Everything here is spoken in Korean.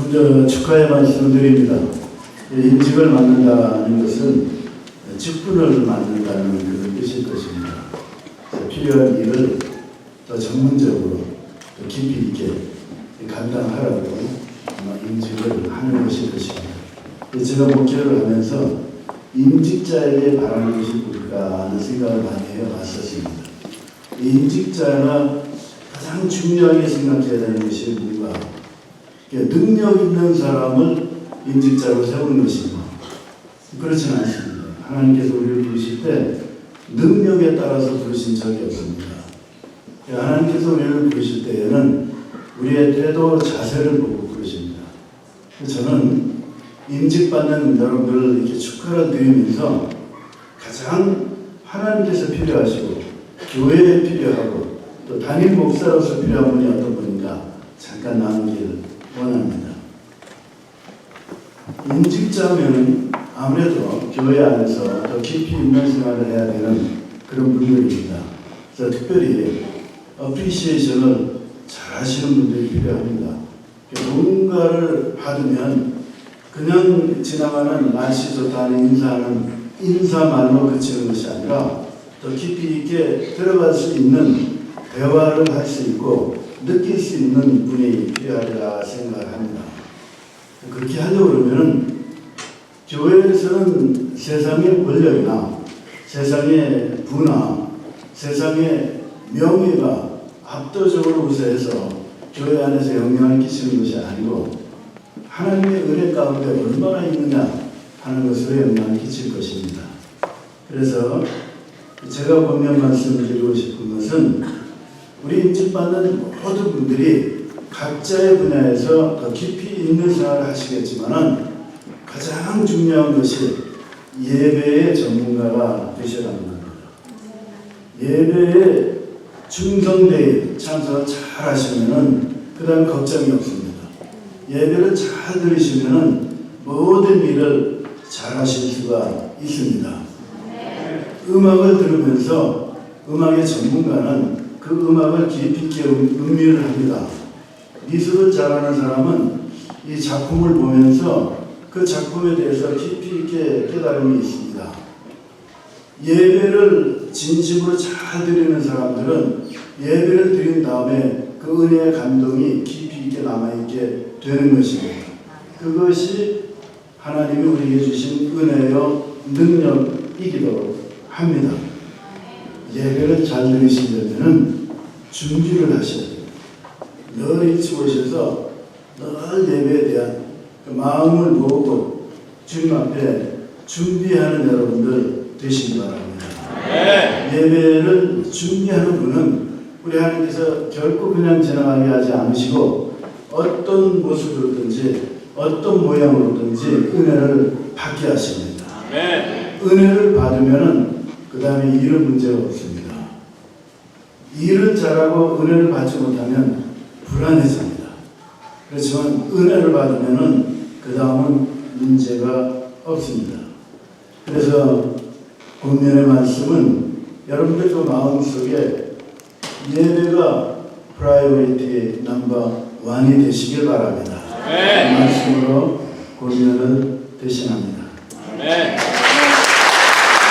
먼저 축하의 말씀을 드립니다. 임직을 맡는다는 것은 직분을 맡는다는 그런 뜻일 것입니다. 필요한 일을 더 전문적으로 더 깊이 있게 감당하라고 임직을 하는 것일 것입니다. 제가 목회를 하면서 임직자에게 바라는 것이 뭘까 하는 생각을 많이 해왔었습니다. 이 임직자가 가장 중요하게 생각해야 되는 것이 뭔가 능력 있는 사람을 임직자로 세우는 것이고 그렇지는 않습니다. 하나님께서 우리를 부르실 때 능력에 따라서 부르신 적이 없습니다. 그러니까 하나님께서 우리를 부르실 때에는 우리의 태도, 자세를 보고 부르십니다. 저는 임직받는 여러분들을 이렇게 축하를 드리면서 가장 하나님께서 필요하시고 교회에 필요하고 또 담임 목사로서 필요한 분이 어떤 분인가 잠깐 나누기를 원합니다. 임직자면 아무래도 교회 안에서 더 깊이 있는 생활을 해야 되는 그런 분들입니다. 그래서 특별히 어프리시에이션을 잘 하시는 분들이 필요합니다. 뭔가를 받으면 그냥 지나가는 날씨 좋다는 인사는 인사말로 그치는 것이 아니라 더 깊이 있게 들어갈 수 있는 대화를 할 수 있고 느낄 수 있는 분이 필요하리라 생각을 합니다. 그렇게 하려고 그러면 교회에서는 세상의 권력이나 세상의 부나 세상의 명예가 압도적으로 우세해서 교회 안에서 영향을 끼치는 것이 아니고 하나님의 은혜 가운데 얼마나 있느냐 하는 것으로 영향을 끼칠 것입니다. 그래서 제가 본면 말씀드리고 싶은 것은 우리 인집받는 모든 분들이 각자의 분야에서 더 깊이 있는 생활을 하시겠지만은 가장 중요한 것이 예배의 전문가가 되셔야 합니다. 예배에 충성되게 참석을 잘 하시면은 그 다음 걱정이 없습니다. 예배를 잘 들으시면은 모든 일을 잘 하실 수가 있습니다. 음악을 들으면서 음악의 전문가는 그 음악을 깊이 있게 음- 음미를 합니다. 미술을 잘하는 사람은 이 작품을 보면서 그 작품에 대해서 깊이 있게 깨달음이 있습니다. 예배를 진심으로 잘 드리는 사람들은 예배를 드린 다음에 그 은혜의 감동이 깊이 있게 남아있게 되는 것입니다. 그것이 하나님이 우리에게 주신 은혜요 능력이기도 합니다. 예배를 잘 들으시려면 준비를 하셔야 됩니다. 늘 일찍 오셔서 늘 예배에 대한 그 마음을 모으고 주님 앞에 준비하는 여러분들 되시기 바랍니다. 예배를 준비하는 분은 우리 하나님께서 결코 그냥 지나가게 하지 않으시고 어떤 모습으로든지 어떤 모양으로든지 은혜를 받게 하십니다. 은혜를 받으면은 그 다음에 일은 문제가 없습니다. 일을 잘하고 은혜를 받지 못하면 불안해집니다. 그렇지만 은혜를 받으면은 그 다음은 문제가 없습니다. 그래서 본면의 말씀은 여러분들 그 마음속에 예배가 프라이오리티 넘버 원이 되시길 바랍니다. 그 말씀으로 고민을 대신합니다. 아멘.